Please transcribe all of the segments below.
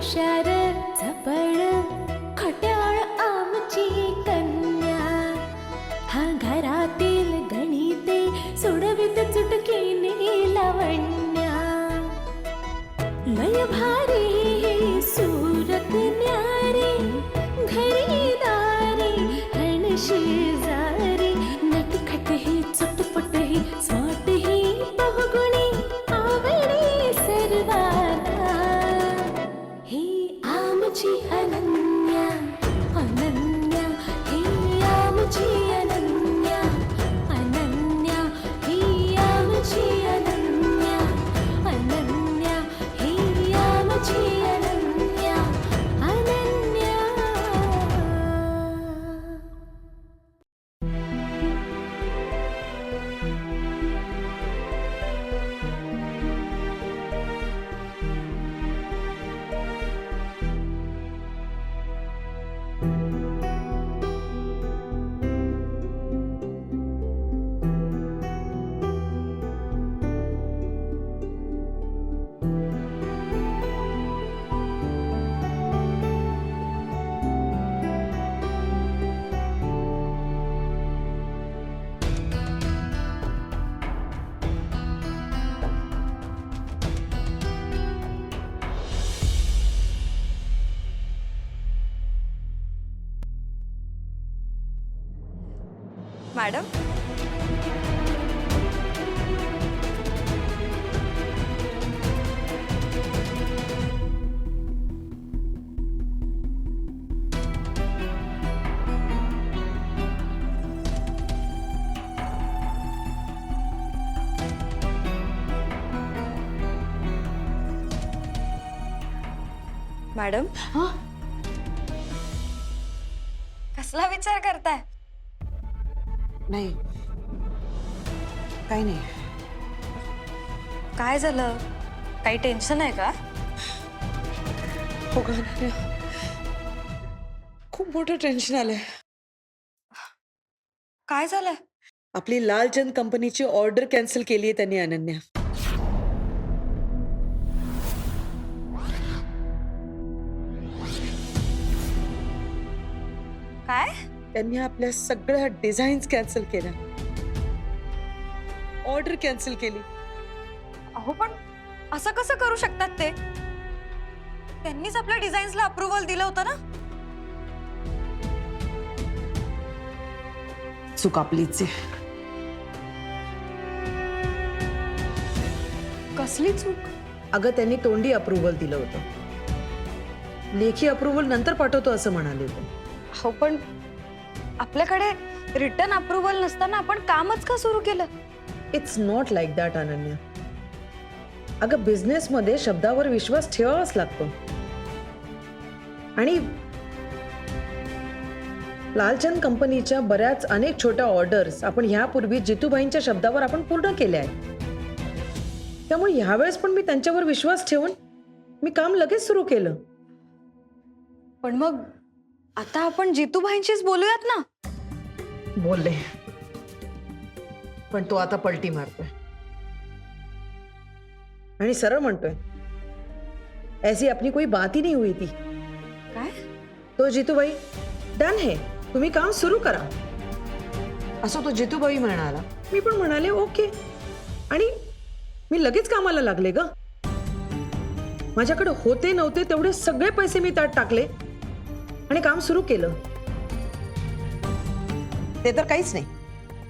shadow. Madam. Madam. कसला विचार करताय? नाही. काही नाही. काय झालं? काही टेन्शन आहे का? हो? खूप मोठं टेन्शन आलंय. काय झालंय आपली लालचंद कंपनीची ऑर्डर कॅन्सल केली आहे त्यांनी अनन्या. त्यांनी आपल्या सगळ्या डिझाईन्स कॅन्सल केल्या. ऑर्डर कॅन्सल केली. अहो पण असं कसं करू शकतात ते? त्यांनीच आपल्या डिझाईन्सला अप्रुव्हल दिलं होतं ना? चूक आपलीच आहे. कसली चूक? अगं त्यांनी तोंडी अप्रुव्हल दिलं होतं. लेखी अप्रुव्हल नंतर पाठवतो असं म्हणाले होते. हो पण आपल्याकडे रिटर्न अप्रुव्हल नसताना आपण कामच का सुरू केलं? It's not like that Ananya. अगं बिझनेसमध्ये शब्दावर विश्वास ठेवावाच लागतो. आणि लालचंद कंपनीच्या बऱ्याच अनेक छोट्या ऑर्डर्स आपण ह्यापूर्वी जितूबाईंच्या शब्दावर आपण पूर्ण केल्या आहेत. त्यामुळे ह्यावेळेस पण मी त्यांच्यावर विश्वास ठेवून मी काम लगेच सुरू केलं. पण मग आता आपण जितूबाईंशीच बोलूयात ना? बोलले पण तो आता पलटी मारतोय. आणि सरळ म्हणतोय ऐसी अपनी कोई बात ही नहीं हुई थी. काय? तो जितूबाई डन है तुम्ही काम सुरू करा. असं तो जितूबाई म्हणाला. मी पण म्हणाले ओके. आणि मी लगेच कामाला लागले ग. माझ्याकडे होते नव्हते तेवढे सगळे पैसे मी त्यात टाकले आणि काम सुरू केलं. ते तर काहीच नाही.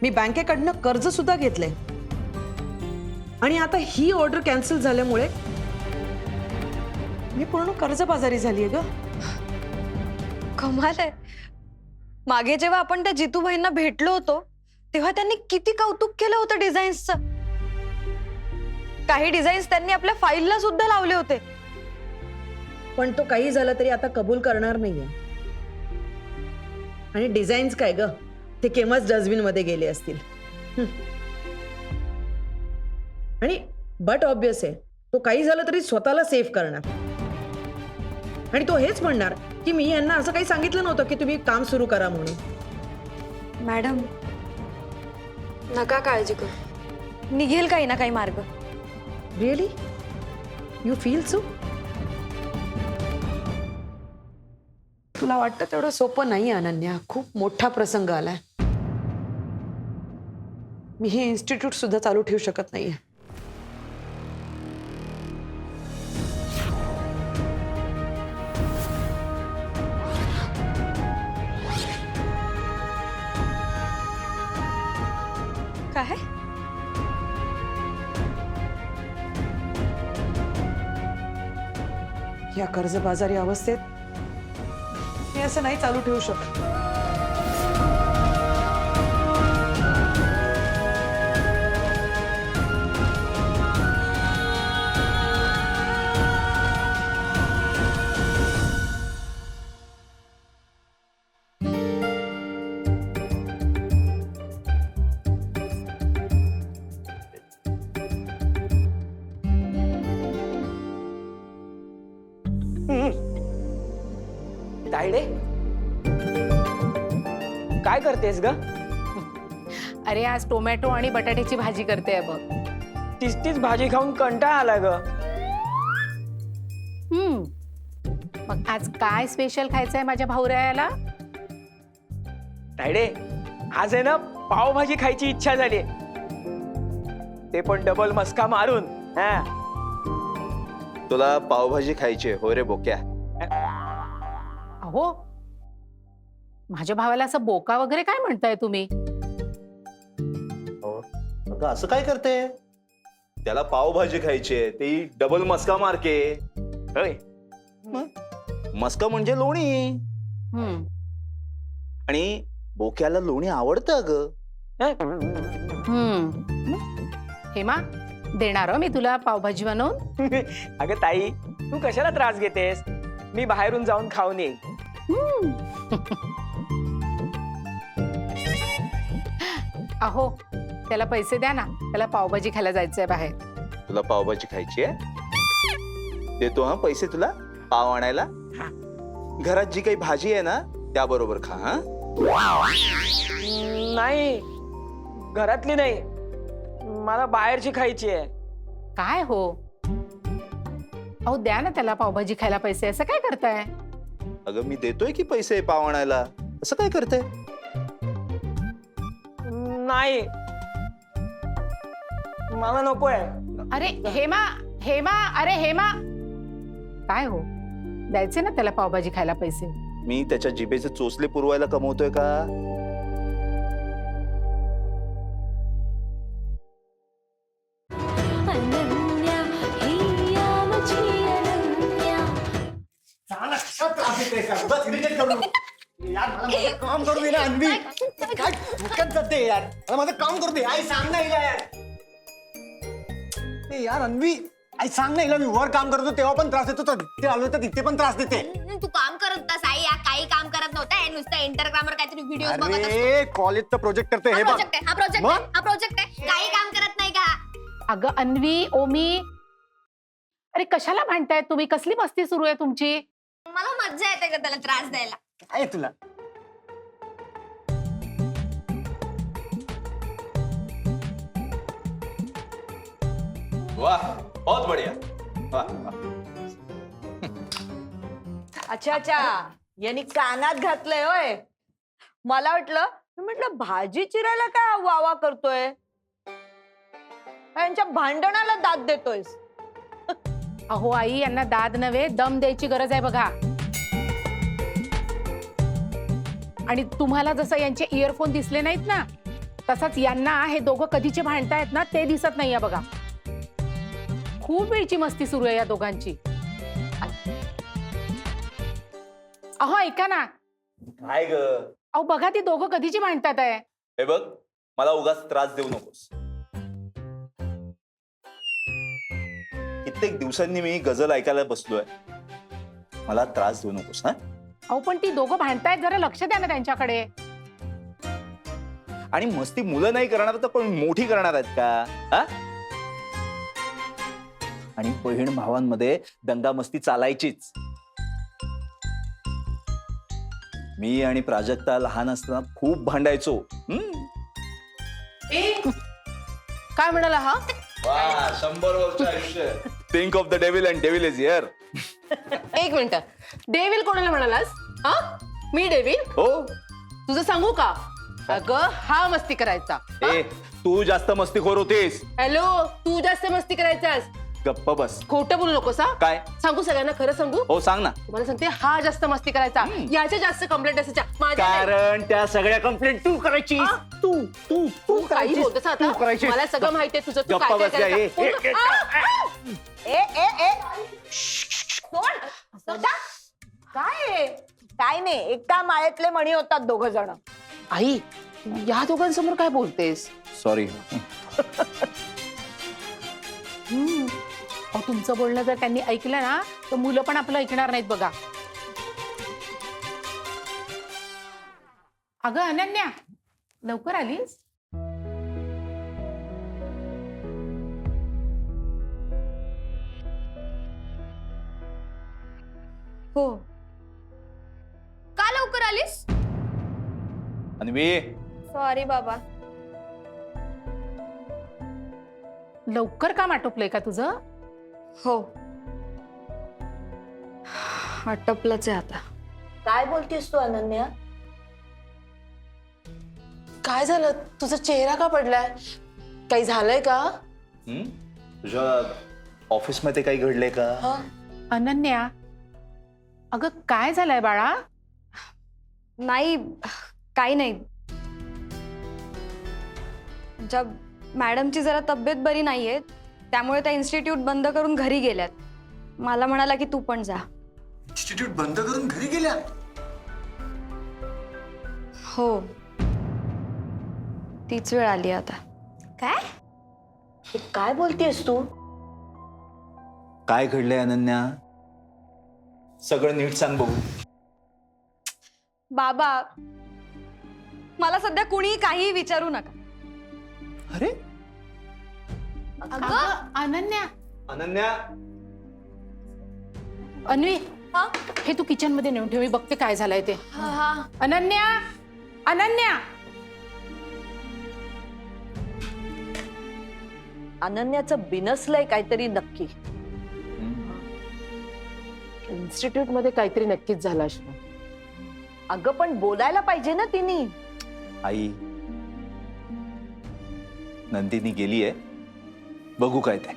मी बँकेकडनं कर्ज सुद्धा घेतलंय. आणि आता ही ऑर्डर कॅन्सल झाल्यामुळे मी पूर्ण कर्जबाजारी झालीये ग. कमाल आहे. मागे जेव्हा आपण त्या जितूबाईंना भेटलो होतो तेव्हा त्यांनी किती कौतुक केलं होतं डिझाईन्सचं काही डिझाईन्स त्यांनी आपल्या फाईलला सुद्धा लावले होते. पण तो काही झालं तरी आता कबूल करणार नाहीये. आणि डिझाईन्स काय ग? ते केव्हाच डस्टबिनमध्ये गेले असतील. आणि बट ऑब्विस आहे तो काही झालं तरी स्वतःला सेफ करणार. आणि तो हेच म्हणणार की मी यांना असं काही सांगितलं नव्हतं की तुम्ही काम सुरू करा म्हणून. मॅडम नका काळजी करू. निघेल काही ना काही मार्ग. रिअली यू फील सो तुला वाटतं तेवढं सोपं नाही अनन्या? खूप मोठा प्रसंग आलाय. मी हे इन्स्टिट्यूट सुद्धा चालू ठेवू शकत नाहीये. काय या कर्जबाजारी अवस्थेत मी असं नाही चालू ठेवू शकत. करतेस ग? अरे आज टोमॅटो आणि बटाट्याची भाजी करते बघ. तीच तीच भाजी खाऊन कंटाळा आला ग. हम्म. मग आज काय स्पेशल खायचंय माझ्या भाऊरायाला? तायडे आज आहे ना पावभाजी खायची इच्छा झाली. ते पण डबल मस्का मारून. हा. तुला पावभाजी खायची आहे, हो रे बोक्या. अहो माझ्या भावाला असं बोका वगैरे काय म्हणताय तुम्ही? अगं असं काय करते? त्याला पावभाजी खायची आहे ती डबल मस्का मारके. होय मस्का म्हणजे लोणी. हम्म आणि बोक्याला लोणी आवडतं अगं. हम्म हेमा देणार हं मी तुला पावभाजी बनवून? अगं ताई तू कशाला त्रास घेतेस? मी बाहेरून जाऊन खाऊन येईन. हम्म. अहो त्याला पैसे द्या ना. त्याला पावभाजी खायला जायचंय बाहेर. तुला पावभाजी खायची आहे? देतो हा पैसे तुला. पाव आणायला. हा. घरात जी काही भाजी आहे ना त्याबरोबर खा हा. नाही. घरातली नाही. मला बाहेरची खायची आहे. काय हो? अहो द्या ना त्याला पावभाजी खायला पैसे. असं काय करताय? अगं मी देतोय की पैसे पाव आणायला? असं काय करते नाही. मला नकोय. अरे हेमा हेमा अरे हेमा. काय हो? द्यायचे ना त्याला पावभाजी खायला पैसे. मी त्याच्या जिभेचे चोचले पुरवायला कमवतोय का? यार. मला माझं काम करू दे आई सांग ना हिला यार. ए यार अन्वी. आई सांग ना हिला मी वर काम करतो तेव्हा पण त्रास देतो तर तिथे आलो तर तिथे पण त्रास देते. तू काम करत होतास आई. या काही काम करत नव्हता. हे नुसतं इंटरग्रामवर काहीतरी व्हिडिओ बघत असतो. अरे कॉलेजचा प्रोजेक्ट करते हा हे बघ. प्रोजेक्ट आहे हा प्रोजेक्ट मग? आहे हा प्रोजेक्ट आहे. काही काम करत नाही का? अगं अन्वी ओमी. अरे कशाला भांडताय तुम्ही? कसली मस्ती सुरू आहे तुमची? मला मज्जा येते का त्याला त्रास द्यायला. काय तुला. वाह बहुत बढ़िया. वाह वाह. अच्छा अच्छा. यांनी कानात घातलंय होय. मला वाटलं मी म्हटलं भाजी चिरायला काय वावा करतोय? यांच्या भांडणाला दाद देतोयस. अहो आई यांना दाद नव्हे दम द्यायची गरज आहे बघा. आणि तुम्हाला जसं यांचे इयरफोन दिसले नाहीत ना तसंच यांना हे दोघं कधीचे भांडतायत ना ते दिसत नाहीये बघा. खूप वेळची मस्ती सुरू आहे या दोघांची. अहो ऐका ना. काय ग? अहो बघा ती दोघं कधीची भांडतात आहे? हे बघ मला उगाच त्रास देऊ नकोस. कित्येक दिवसांनी मी गझल ऐकायला बसलोय. मला त्रास देऊ नकोस हा? अहो पण ती दोघं भांडतायत जरा लक्ष द्या ना त्यांच्याकडे. आणि मस्ती मुलं नाही करणार तर पण मोठी करणार आहेत का? हा? आणि बहीण भावांमध्ये दंगा मस्ती चालायचीच. मी आणि प्राजक्ता लहान असताना खूप भांडायचो. हम्म? काय म्हणाला हा? शंभर वर्ष आयुष्य. Think of the devil and devil is here एक मिनिट. डेव्हिल कोणाला म्हणालास? हा? मी डेव्हिड हो. तुझं सांगू का? अगं हा मस्ती करायचा. ए तू जास्त मस्तीखोर होतीस. हॅलो तू जास्त मस्ती करायचास? गप्प बस. खोटं बोलू नकोस हा? काय? सांगू सगळ्यांना खरं सांगू? हो सांग ना. तुम्हाला सांगते हा जास्त मस्ती करायचा. याच्या जास्त कंप्लेंट असायच्या. माझ्या नाही. कारण त्या सगळ्या कंप्लेंट तू करायची तू तू तू काही बोलतोस आता? मला सगळं माहितीये तुझं तू गप्पा काय काय ए, करायचा. ए, ए, आ, आ. ए ए ए! कोण? सदा? काय आहे? काय नाही एका माळ्यातले मणी होतात दोघ जण. आई या दोघांसमोर काय बोलतेस? सॉरी तुमचं बोलणं जर त्यांनी ऐकलं ना तर मुलं पण आपलं ऐकणार नाहीत बघा. अगं अनन्या लवकर आलीस? हो. का लवकर आलीस? अन्वी. सॉरी बाबा. लवकर काम आटोपलंय का तुझं? हो. आटपलंच आहे आता. काय बोलतेस तू अनन्या? काय झालं? तुझा चेहरा का पडलाय? काही झालंय का? हं? तुझ्या ऑफिसमध्ये काही घडलंय का? अनन्या अगं काय झालंय बाळा? नाही काही नाही. जब मॅडमची जरा तब्येत बरी नाहीये त्यामुळे त्या इन्स्टिट्यूट बंद करून घरी गेल्यात. मला म्हणाला की तू पण जा. इन्स्टिट्यूट बंद करून घरी गेल्या? हो. तीच वेळ आली आता. काय? हे काय बोलतेस तू? काय घडलंय अनन्या? सगळं नीट सांग बघू. बाबा मला सध्या कुणी काही विचारू नका. अरे अगं अनन्या. अनन्या. अन्वी हे? तू किचनमध्ये नेऊन ठेव मी बघते काय झालंय ते. अनन्या अनन्या. अनन्याचं बिनसलंय काहीतरी नक्की. इन्स्टिट्यूटमध्ये काहीतरी नक्कीच झालं असणार. अगं पण बोलायला पाहिजे ना तिने. आई नंदिनी गेलीये. बघू काय ते.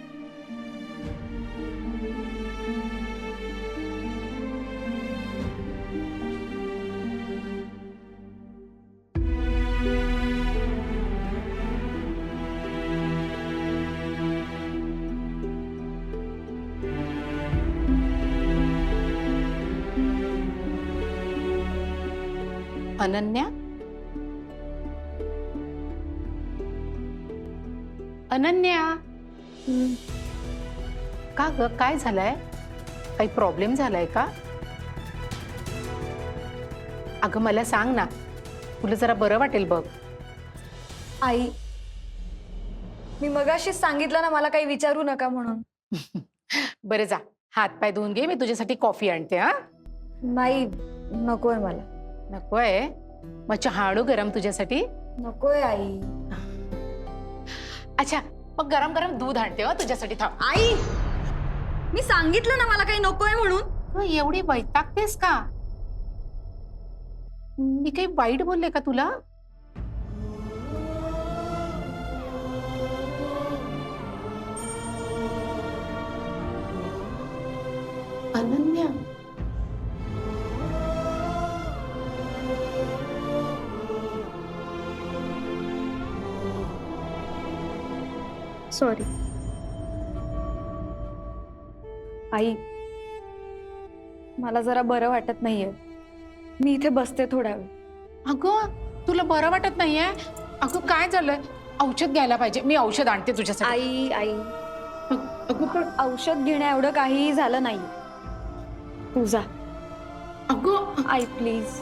अनन्या? अनन्या? ग काय झालंय? काही प्रॉब्लेम झालाय का? अगं मला सांग ना. तुला जरा बरं वाटेल बघ. आई मी मगाशीच सांगितलं ना मला काही विचारू नका म्हणून. बरं जा. हात पाय धुवून घे मी तुझ्यासाठी कॉफी आणते हा? नाही नकोय मला. नकोय मग चहा आणू गरम तुझ्यासाठी? नकोय आई. अच्छा मग गरम गरम दूध आणते हो तुझ्यासाठी थांब. आई! मी सांगितलं ना मला काही नकोय म्हणून. अगं, एवढी वैतागतेस का? मी काही वाईट बोलले का तुला? अनन्या. सॉरी आई मला जरा बरं वाटत नाहीये. मी इथे बसते थोडा वेळ अगं तुला बरं वाटत नाहीये? अगं काय झालंय? औषध घ्यायला पाहिजे. मी औषध आणते तुझ्यासाठी. आई आई. अगं पण औषध घेण्या एवढं काहीही झालं नाही तू जा. अगं आई प्लीज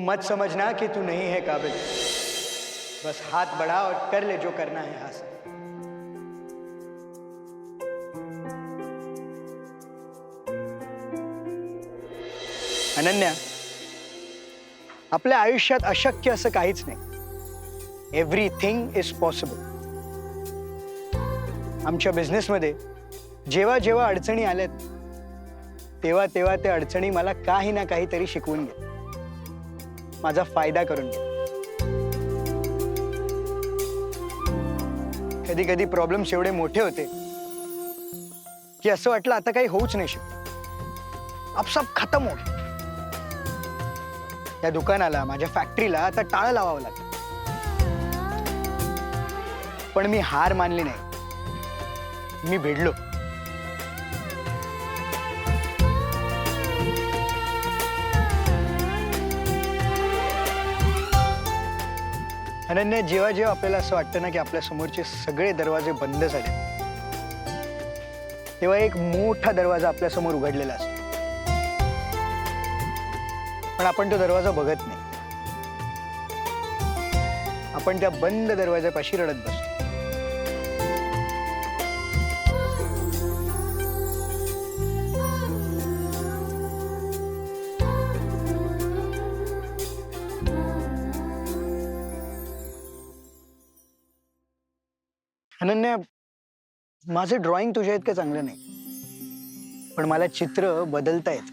मत समझना कि तू नहीं है काबिल। बस हाथ बढ़ा और कर ले जो करना है हासिल। अनन्या आपल्या आयुष्यात अशक्य असं काहीच नाही. एव्हरीथिंग इज पॉसिबल आमच्या बिझनेसमध्ये जेव्हा जेव्हा अडचणी आल्यात तेव्हा तेव्हा त्या अडचणी मला काही ना काहीतरी शिकवून घ्या. माझा फायदा करून घ्या कधी कधी प्रॉब्लेम्स एवढे मोठे होते की असं वाटलं आता काही होऊच नाही शकत. आपसाप सब खतम हो या दुकानाला माझ्या फॅक्टरीला आता टाळं लावावं लागलं पण मी हार मानली नाही. मी भिडलो. अनन्या जेव्हा जेव्हा आपल्याला असं वाटतं ना की आपल्या समोरचे सगळे दरवाजे बंद झाले तेव्हा एक मोठा दरवाजा आपल्यासमोर उघडलेला असतो. पण आपण तो दरवाजा बघत नाही. आपण त्या बंद दरवाजापाशी रडत बसतो. माझं ड्रॉइंग तुझ्या इतकं चांगलं नाही. पण मला चित्र बदलता येत.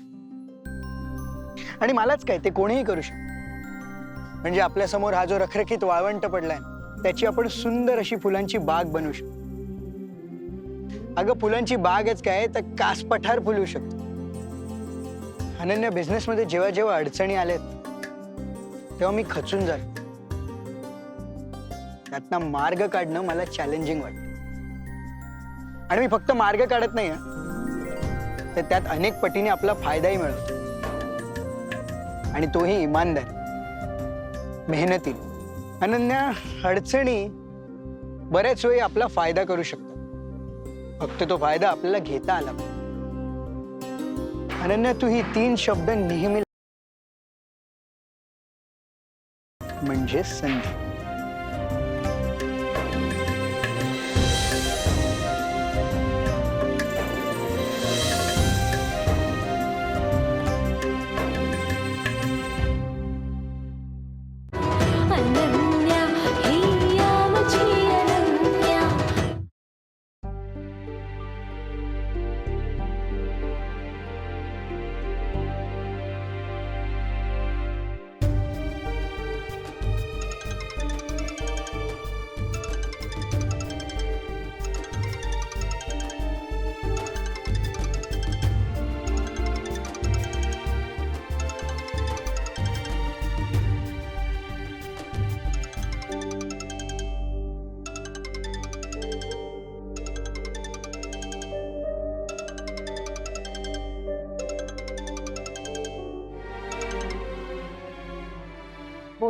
आणि मलाच काय ते कोणीही करू शकत. म्हणजे आपल्यासमोर हा जो रखरखीत वाळवंट पडलाय त्याची आपण सुंदर अशी फुलांची बाग बनवू शकतो. अगं फुलांची बागच काय तर कास पठार फुलवू शकतो. अनन्या बिझनेसमध्ये जेव्हा जेव्हा अडचणी आल्यात तेव्हा मी खचून जातो. त्यातनं मार्ग काढणं मला चॅलेंजिंग वाटतं. आणि मी फक्त मार्ग काढत नाही तर त्यात अनेक पटीने आपला फायदाही मिळतो. आणि तोही इमानदार. मेहनती. अनन्या अडचणी बऱ्याच वेळी आपला फायदा करू शकतात. फक्त तो फायदा आपल्याला घेता आला अनन्या तू ही तीन शब्द नेहमी म्हणजे संधी.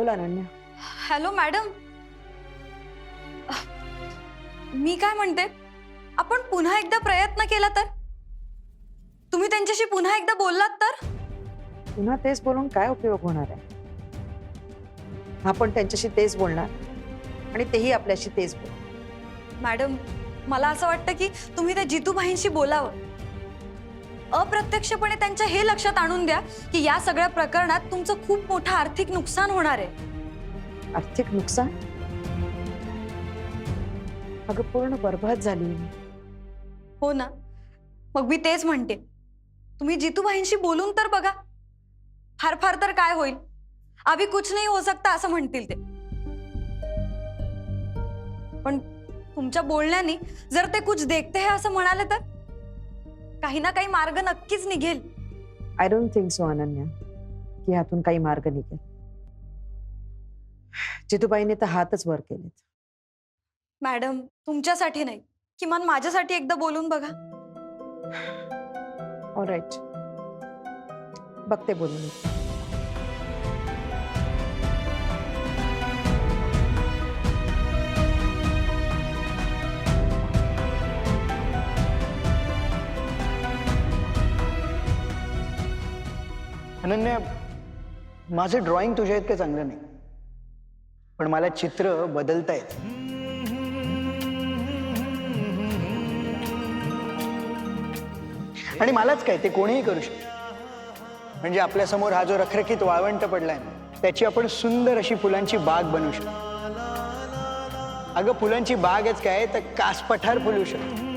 बोला अनन्या. Hello madam. मी काय म्हणते? आपण पुन्हा एकदा प्रयत्न केला तर? तुम्ही त्यांच्याशी पुन्हा एकदा बोललात तर? पुन्हा तेच बोलून काय उपयोग होणार आहे? आपण त्यांच्याशी तेच बोलणार. आणि तेही आपल्याशी तेच बोलणार. मॅडम मला असं वाटतं की तुम्ही त्या जितूबाईंशी बोलावं. अप्रत्यक्षपणे त्यांच्या हे लक्षात आणून द्या की या सगळ्या प्रकरणात तुमचं खूप मोठं आर्थिक नुकसान होणार आहे. आर्थिक नुकसान? अगं पूर्ण बरबाद झाली. हो ना. मग मी तेच म्हणते. तुम्ही जितूबाईंशी बोलून तर बघा. फार फार तर काय होईल? अभि कुछ नाही हो सकता असं म्हणतील ते. पण तुमच्या बोलण्याने जर ते कुछ देखते है असं म्हणाले तर? काही ना काही मार्ग नक्कीच निघेल. I don't think so Ananya की ह्यातून काही मार्ग निघेल. जितूबाईने तर हातच वर केलेत. मॅडम तुमच्यासाठी नाही किमान माझ्यासाठी एकदा बोलून बघा. ऑल राईट बघते बोलून. अनन्या माझं ड्रॉइंग तुझ्या इतकं चांगलं नाही. पण मला चित्र बदलता येत. आणि मलाच काय ते कोणीही करू शकतो. म्हणजे आपल्यासमोर हा जो रखरखीत वाळवंट पडलाय ना त्याची आपण सुंदर अशी फुलांची बाग बनवू शकतो. अगं फुलांची बागच काय तर कासपठार फुलू शकतो.